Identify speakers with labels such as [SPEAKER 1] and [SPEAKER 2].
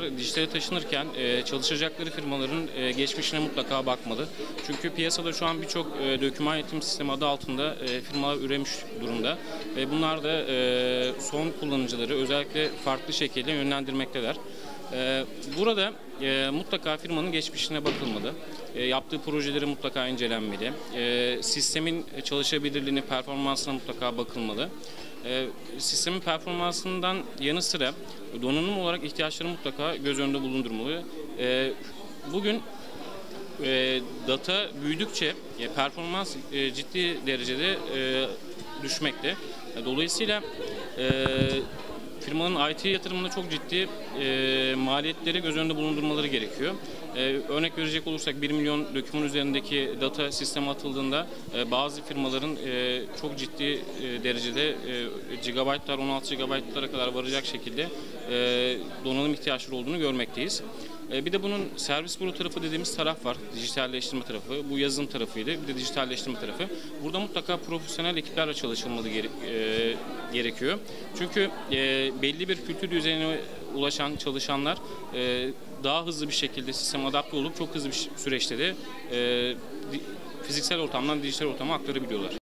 [SPEAKER 1] firmalar dijitale taşınırken e, çalışacakları firmaların e, geçmişine mutlaka bakmalı. Çünkü piyasada şu an birçok e, döküman yönetim sistemi adı altında firmalar üremiş durumda. Ve bunlar da son kullanıcıları özellikle farklı şekilde yönlendirmekteler. Burada mutlaka firmanın geçmişine bakılmalı. Yaptığı projeleri mutlaka incelenmeli. Sistemin çalışabilirliğine, performansına mutlaka bakılmalı. E, sistemin performansından yanı sıra donanım olarak ihtiyaçları mutlaka göz önünde bulundurmalı. E, bugün e, data büyüdükçe e, performans e, ciddi derecede e, düşmekte. Dolayısıyla e, firmanın IT yatırımında çok ciddi e, maliyetleri göz önünde bulundurmaları gerekiyor. E, örnek verecek olursak 1 milyon dökümün üzerindeki data sisteme atıldığında e, bazı firmaların e, çok ciddi e, derecede e, gigabaytlar 16 gigabaytlara kadar varacak şekilde e, donanım ihtiyaçları olduğunu görmekteyiz. E, Bir de bunun servis büro tarafı dediğimiz taraf var. Dijitalleştirme tarafı. Bu yazılım tarafıydı. Bir de dijitalleştirme tarafı. Burada mutlaka profesyonel ekiplerle çalışılmalı e, gerekiyor. Çünkü e, belli bir kültür düzeyine ulaşan çalışanlar daha hızlı bir şekilde sisteme adapte olup çok hızlı bir süreçte de fiziksel ortamdan dijital ortama aktarabiliyorlar.